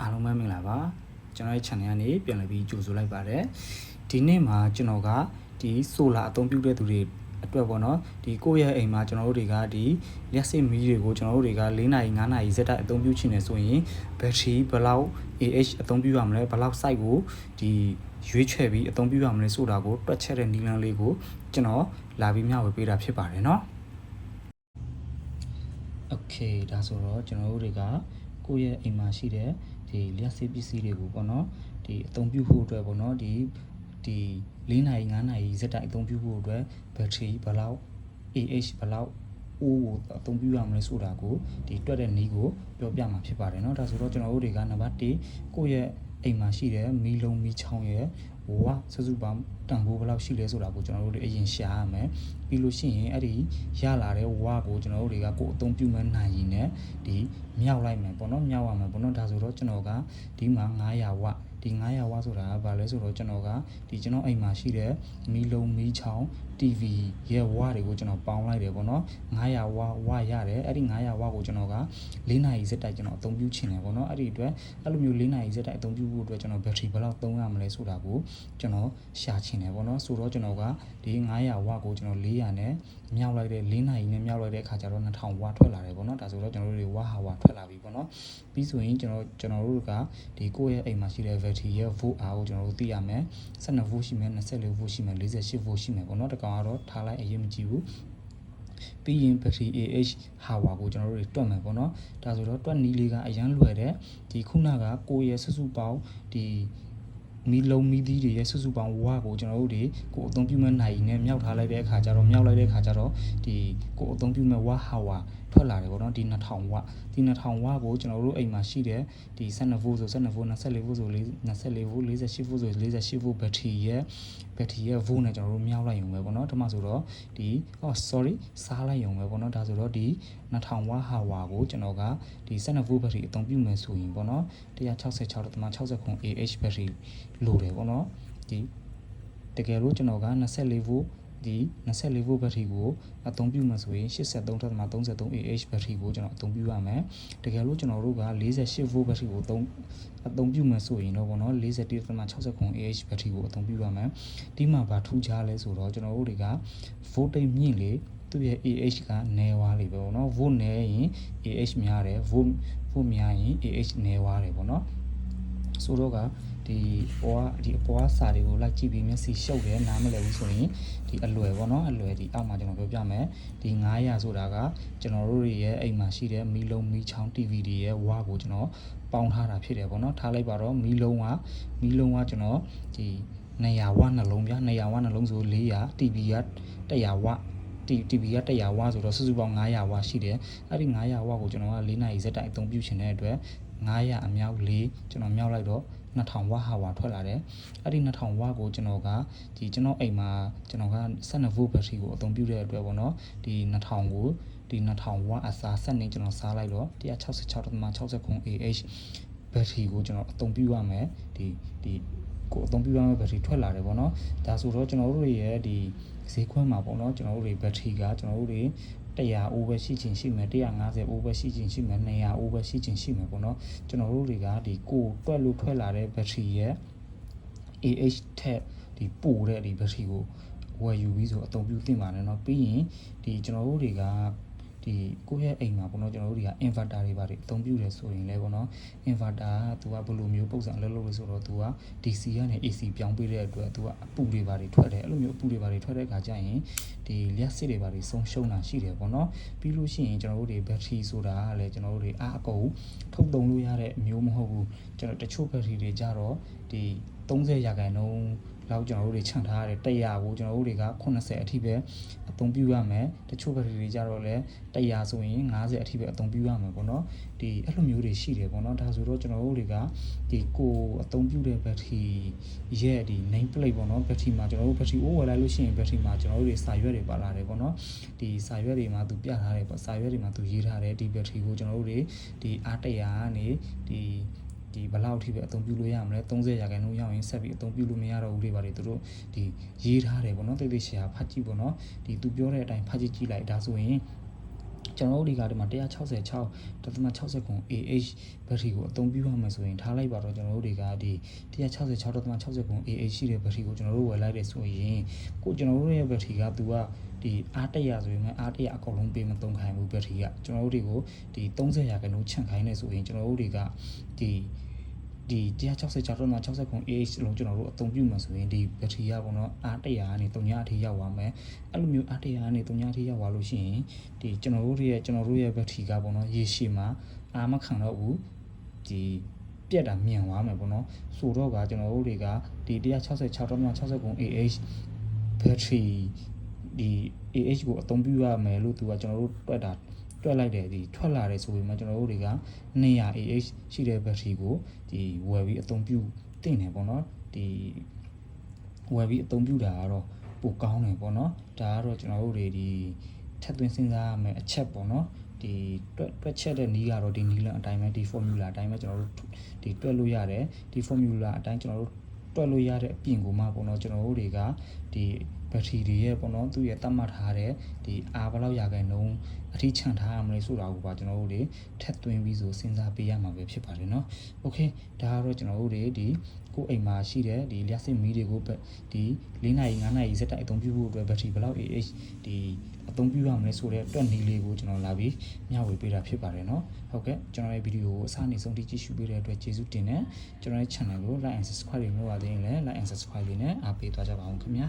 အားလုံးပဲမင်္ဂလာပါကျွန်တော်ရဲ့ channel ကနေပြန်လည်ပြီးကြိုဆိုလိုက်ပါတယ်ဒီနေ့မှာကျွန်တော်ကဒီ solar အသုံးပြုတဲ့သူတွေအတွက်ပေါ့နော်ဒီကိုယ့်ရဲ့အိမ်မှာကျွန်တော်တို့တွေကဒီလျှက်စစ်မီးတွေကိုကျွန်တော်တို့တွေက၄နာရီ၅နာရီစက်တိုက်အသုံးပြုချင်တယ်ဆိုရင်ဘက်ထရီဘယ်လောက် AH အသုံးပြုရမလဲဘယ်လောက် site ကိုဒီရွေးချယ်ပြီးအသုံးပြုရမလဲဆိုတာကိုတွက်ချက်တဲ့နည်းလမ်းလေးကိုကျွန်တော်လာပြီးမျှဝေပေးတာဖြစ်ပါတယ်เนาะ โอเคဒါဆိုတော့ကျွန်တော်တို့တွေကကိုယ့်ရဲ့အိမ်မှာရှိတဲ့ ဒီလျှက်စစ်ပစ္စည်းတွေကိုပေါ့နော်ဒီအသုံးပြုဖို့အတွက်ပေါ့နော်ဒီဒီ၄နာရီ၅နာရီစက်တိုက်အသုံးပြုဖို့အတွက်ဘက်ထရီဘယ်လောက် AH ဘယ်လောက်အိုးကိုအသုံးပြုရမလဲဆိုတာကိုဒီတွက်တဲ့နည်းကိုပြောပြမှာဖြစ်ပါတယ်เนาะဒါဆိုတော့ကျွန်တော်တို့တွေကနံပါတ်1ကိုယ့်ရဲ့အိမ်မှာရှိတဲ့မီလုံးမီချောင်းရဲ့ ဝါစုစုပေါင်းတန်ဖိုးဘယ်လောက်ရှိလဲဆိုတာကိုကျွန်တော်တို့တွေအရင်ရှာရမယ်ပြီးလို့ရှိရင်အဲ့ဒီရလာတဲ့ဝါကိုကျွန်တော်တို့တွေကကိုယ်အသုံးပြုမဲ့နိုင်ရင်လည်းဒီမြောက်လိုက်မယ်ပေါ့နော်မြောက်ရမယ်ပေါ့နော်ဒါဆိုတော့ကျွန်တော်ကဒီမှာ900ဝဒီ900ဝဆိုတာကဘာလဲဆိုတော့ကျွန်တော်ကဒီကျွန်တော်အိမ်မှာရှိတဲ့မီလုံးမီချောင်း TV ရဲ့ဝါတွေကိုကျွန်တော်ပေါင်းလိုက်တယ်ပေါ့နော်900ဝဝရတယ်အဲ့ဒီ900ဝကိုကျွန်တော်က၄နာရီစက်တိုက်ကျွန်တော်အသုံးပြုချင်တယ်ပေါ့နော်အဲ့ဒီအတွက်အဲ့လိုမျိုး၄နာရီစက်တိုက်အသုံးပြုဖို့အတွက်ကျွန်တော်ဘက်ထရီဘယ်လောက်သုံးရမလဲဆိုတာကိုကျွန်တော်ရှာချင်တယ်ပေါ့နော်ဆိုတော့ကျွန်တော်ကဒီ900ဝကိုကျွန်တော်400နဲ့မြောက်လိုက်တဲ့၄နာရီနဲ့မြောက်လိုက်တဲ့အခါကျတော့2000ဝထွက်လာတယ်ပေါ့နော်ဒါဆိုတော့ကျွန်တော်တို့တွေဝါဟာဝထွက်လာပြီပေါ့နော်ပြီးဆိုရင်ကျွန်တော်ကျွန်တော်တို့ကဒီကိုယ့်ရဲ့အိမ်မှာရှိတဲ့ battery ရဲ့ volt အားကိုကျွန်တော်တို့သိရမယ်12 volt ရှိမယ်24 volt ရှိမယ်48 volt ရှိမယ်ပေါ့နော်တကောင်ကတော့ထားလိုက်အရင်မကြည့်ဘူးပြီးရင် battery AH hour ကိုကျွန်တော်တို့တွေတွက်မယ်ပေါ့နော်ဒါဆိုတော့တွက်နီးလေးကအရန်လွယ်တဲ့ဒီခုနကကိုယ့်ရဲ့စုစုပေါင်းဒီ မီလုံးမီသီးတွေရဲ့စုစုပေါင်းဝါကိုကျွန်တော်တို့တွေကိုအသုံးပြုမဲ့နိုင်နဲ့မြောက်ထားလိုက်တဲ့အခါကျတော့မြောက်လိုက်တဲ့အခါကျတော့ဒီကိုအသုံးပြုမဲ့ဝါဟာဝါထွက်လာတယ်ပေါ့နော်ဒီ2000ဝဒီ2000ဝကိုကျွန်တော်တို့အိမ်မှာရှိတဲ့ဒီ12 volt ဆို12 volt 24 volt ဆို24 volt 48 volt ဆို48 volt ဘက်ထရီရဲ့ဘက်ထရီရဲ့ volt နဲ့ကျွန်တော်တို့မြောက်လိုက်ရုံပဲပေါ့နော်ဒီမှာဆိုတော့ဒီ oh sorry စားလိုက်ရုံပဲပေါ့နော်ဒါဆိုတော့ဒီ2000ဝဟာဝါကိုကျွန်တော်ကဒီ12 volt ဘက်ထရီအသုံးပြုမယ်ဆိုရင်ပေါ့နော်166.60 AH ဘက်ထရီလိုတယ်ပေါ့နော်ဒီတကယ်လို့ကျွန်တော်က24 volt ဒီ24 volt ဘက်ထရီကိုအသုံးပြုမှဆိုရင်83.33 AH ဘက်ထရီကိုကျွန်တော်အသုံးပြုရမယ်တကယ်လို့ကျွန်တော်တို့က48 volt ဘက်ထရီကိုအသုံးအသုံးပြုမှဆိုရင်တော့ဗောနော်41.69 AH ဘက်ထရီကိုအသုံးပြုရမယ်ဒီမှာဗာထူးခြားလဲဆိုတော့ကျွန်တော်တို့တွေက voltage မြင့်လေသူ့ရဲ့ AH ကနည်းသွားလေပဲဗောနော် volt နည်းရင် AH များတယ် volt volt များရင် AH နည်းသွားတယ်ဗောနော် ဆိုတော့ကဒီပေါ်ကဒီအပေါ်ကစာတွေကိုလိုက်ကြည့်ပြီးမျက်စိရှုပ်တယ်နားမလည်ဘူးဆိုရင်ဒီအလွယ်ပေါ့နော်အလွယ်ဒီအောက်မှာကျွန်တော်ပြောပြမယ်ဒီ900ဆိုတာကကျွန်တော်တို့ရဲ့အိမ်မှာရှိတဲ့မီလုံးမီချောင်း TV တွေရဲ့ဝါကိုကျွန်တော်ပေါင်းထားတာဖြစ်တယ်ပေါ့နော်ထားလိုက်ပါတော့မီလုံးကမီလုံးကကျွန်တော်ဒီ200ဝနှလုံးပြ200ဝနှလုံးဆို400 TV က100ဝ TV က100ဝဆိုတော့စုစုပေါင်း900ဝရှိတယ်အဲ့ဒီ900ဝကိုကျွန်တော်က4နာရီစက်တိုင်အသုံးပြုခြင်းတဲ့အတွက် 900အမြောက်4ကျွန်တော်မြောက်လိုက်တော့2000ဝဟာဝါထွက်လာတယ်အဲ့ဒီ2000ဝကိုကျွန်တော်ကဒီကျွန်တော်အိမ်မှာကျွန်တော်က12 volt battery ကိုအသုံးပြုတဲ့အတွက်ပေါ့နော်ဒီ2000ကိုဒီ2000ဝအစားဆက်နေကျွန်တော်စားလိုက်တော့166.69 AH battery ကိုကျွန်တော်အသုံးပြုရမယ်ဒီဒီကိုအသုံးပြုရမယ့်ဘက်ထရီထွက်လာတယ်ပေါ့နော်ဒါဆိုတော့ကျွန်တော်တို့ရဲ့ဒီဈေးခွန်းမှာပေါ့နော်ကျွန်တော်တို့တွေဘက်ထရီကကျွန်တော်တို့တွေ 100အိုးပဲရှိချင်ရှိမယ်150အိုးပဲရှိချင်ရှိမယ်200အိုးပဲရှိချင်ရှိမယ်ပေါ့နော်ကျွန်တော်တို့တွေကဒီကိုတွက်လို့ထွက်လာတဲ့ဘက်ထရီရဲ့ AH ထက်ဒီပိုတဲ့ဒီဘက်ထရီကိုဝယ်ယူပြီးဆိုအသုံးပြုသင့်ပါတယ်เนาะပြီးရင်ဒီကျွန်တော်တို့တွေက ဒီကိုယ့်ရဲ့အိမ်မှာပေါ့နော်ကျွန်တော်တို့တွေက inverter တွေပါတယ်အသုံးပြုတယ်ဆိုရင်လည်းပေါ့နော် inverter ကသူကဘယ်လိုမျိုးပုံစံအလုပ်လုပ်လို့ဆိုတော့သူက DC ကနေ AC ပြောင်းပေးတဲ့အတွက်သူကအပူတွေပါတယ်ထွက်တယ်အဲ့လိုမျိုးအပူတွေပါတယ်ထွက်တဲ့အခါကျရင်ဒီလျှက်စစ်တွေပါတယ်ဆုံးရှုံးတာရှိတယ်ပေါ့နော်ပြီးလို့ရှိရင်ကျွန်တော်တို့တွေ battery ဆိုတာကလည်းကျွန်တော်တို့တွေအားအကုန်ထုတ်သုံးလို့ရတဲ့အမျိုးမဟုတ်ဘူးကျွန်တော်တချို့ battery တွေကြတော့ဒီ30ရာခိုင်နှုန်း လောက်ကျွန်တော်တို့တွေခြံထားရတဲ့100ကိုကျွန်တော်တို့တွေက80အထိပဲအသုံးပြုရမယ်တချို့ဘက်ထရီတွေကြတော့လည်း100ဆိုရင်90အထိပဲအသုံးပြုရမယ်ပေါ့နော်ဒီအဲ့လိုမျိုးတွေရှိတယ်ပေါ့နော်ဒါဆိုတော့ကျွန်တော်တို့တွေကဒီကိုအသုံးပြုတဲ့ဘက်ထရီရဲ့ဒီ name plate ပေါ့နော်ဘက်ထရီမှာကျွန်တော်တို့ဘက်ထရီအိုးဝယ်လိုက်လို့ရှိရင်ဘက်ထရီမှာကျွန်တော်တို့တွေစာရွက်တွေပါလာတယ်ပေါ့နော်ဒီစာရွက်တွေမှာသူပြထားတယ်ပေါ့စာရွက်တွေမှာသူရေးထားတယ်ဒီဘက်ထရီကိုကျွန်တော်တို့တွေဒီအား100 ကနေဒီ ဒီဘယ်လောက်ထိပဲအသုံးပြုလို့ရမလဲ30ရာခိုင်နှုန်းရောက်ရင်ဆက်ပြီးအသုံးပြုလို့မရတော့ဘူးတွေပါတယ်သူတို့ဒီရေးထားတယ်ပေါ့နော်တိတ်တိတ်ရှာဖတ်ကြည့်ပေါ့နော်ဒီသူပြောတဲ့အတိုင်းဖတ်ကြည့်ကြည့်လိုက်ဒါဆိုရင်ကျွန်တော်တို့ဒီကဒီမှာ166.69 AH ဘက်ထရီကိုအသုံးပြုရမယ်ဆိုရင်ထားလိုက်ပါတော့ကျွန်တော်တို့တွေကဒီ166.69 AH ရှိတဲ့ဘက်ထရီကိုကျွန်တော်တို့ဝယ်လိုက်တယ်ဆိုရင်ကိုကျွန်တော်တို့ရဲ့ဘက်ထရီကသူကဒီအား100ဆိုရင်အား100အကုန်လုံးပေးမသုံးခိုင်းဘူးဘက်ထရီကကျွန်တော်တို့တွေကိုဒီ30ရာခိုင်နှုန်းချန့်ခိုင်းနေဆိုရင်ကျွန်တော်တို့တွေကဒီ ဒီ166.69 AH လုံးကျွန်တော်တို့အသုံးပြုမှာဆိုရင်ဒီဘက်ထရီကပေါ့နော်အား100 ကနေ300အထိရောက်သွားမယ်အဲ့လိုမျိုးအား100 ကနေ300အထိရောက်သွားလို့ရှိရင်ဒီကျွန်တော်တို့ရဲ့ကျွန်တော်တို့ရဲ့ဘက်ထရီကပေါ့နော်ရေရှည်မှာအားမခံတော့ဘူးဒီပြက်တာမြန်သွားမယ်ပေါ့နော်ဆိုတော့ကကျွန်တော်တို့တွေကဒီ166.69 AH ဘက်ထရီဒီ AH ကိုအသုံးပြုရမယ်လို့သူကကျွန်တော်တို့တွက်တာ တွက်လိုက်တယ်ဒီထွက်လာတယ်ဆိုပေမဲ့ကျွန်တော်တို့တွေက200 AH ရှိတဲ့ဘက်ထရီကိုဒီဝယ်ပြီးအသုံးပြုတင်တယ်ပေါ့နော်ဒီဝယ်ပြီးအသုံးပြုတာကတော့ပိုကောင်းတယ်ပေါ့နော်ဒါကတော့ကျွန်တော်တို့တွေဒီထပ်သွင်းစဉ်းစားရမယ်အချက်ပေါ့နော်ဒီတွက်တွက်ချက်တဲ့နီးကတော့ဒီနီးလန်အတိုင်းပဲဒီ formula အတိုင်းပဲကျွန်တော်တို့ဒီတွက်လို့ရတယ်ဒီ formula အတိုင်းကျွန်တော်တို့ တွက်လို့ရတဲ့အပြင်ကိုမှပေါ့နော်ကျွန်တော်တို့တွေကဒီဘက်ထရီတွေရဲ့ပေါ့နော်သူ့ရဲ့တတ်မှတ်ထားတဲ့ဒီအားဘယ်လောက်ရာခိုင်နှုန်းအထိချန်ထားရမလဲဆိုတာကိုပါကျွန်တော်တို့တွေထပ်သွင်းပြီးဆိုစဉ်းစားပေးရမှာပဲဖြစ်ပါတယ်เนาะโอเคဒါကတော့ကျွန်တော်တို့တွေဒီကိုယ်အိမ်မှာရှိတဲ့ဒီလျှက်စစ်မီးတွေကိုပဲဒီ၄နာရီ၅နာရီစက်တိုက်အသုံးပြုဖို့အတွက်ဘက်ထရီဘယ်လောက် AH ဒီအ သုံးပြုရမလဲဆိုတဲ့အတွက်နီးလေးကိုကျွန်တော်လာပြီးမျှဝေပေးတာဖြစ်ပါတယ်เนาะဟုတ်ကဲ့ကျွန်တော်ရဲ့ဗီဒီယိုကိုအစနေဆုံးထိကြည့်ရှုပေးတဲ့အတွက်ကျေးဇူးတင်တယ်ကျွန်တော်ရဲ့ channel ကို like and subscribe လုပ်ရသေးရင်လည်း like and subscribe လေးနဲ့အားပေးသွားကြပါအောင်ခင်ဗျာ